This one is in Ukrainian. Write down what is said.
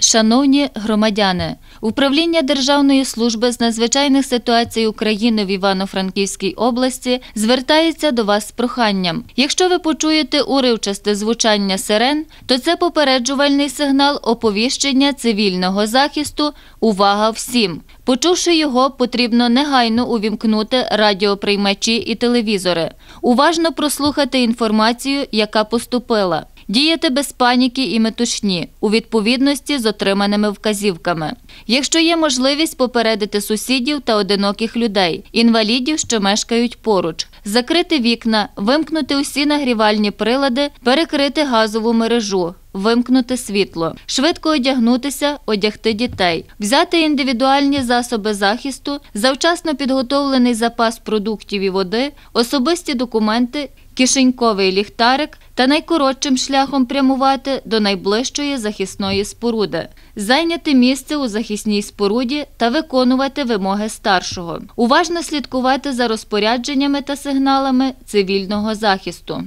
Шановні громадяни, управління Державної служби з надзвичайних ситуацій України в Івано-Франківській області звертається до вас з проханням. Якщо ви почуєте уривчасте звучання сирен, то це попереджувальний сигнал оповіщення цивільного захисту. Увага всім! Почувши його, потрібно негайно увімкнути радіоприймачі і телевізори, уважно прослухати інформацію, яка поступила. Діяти без паніки і метушні у відповідності з отриманими вказівками. Якщо є можливість попередити сусідів та одиноких людей, інвалідів, що мешкають поруч, закрити вікна, вимкнути усі нагрівальні прилади, перекрити газову мережу. Вимкнути світло, швидко одягнутися, одягти дітей, взяти індивідуальні засоби захисту, завчасно підготовлений запас продуктів і води, особисті документи, кишеньковий ліхтарик та найкоротшим шляхом прямувати до найближчої захисної споруди, зайняти місце у захисній споруді та виконувати вимоги старшого, уважно слідкувати за розпорядженнями та сигналами цивільного захисту.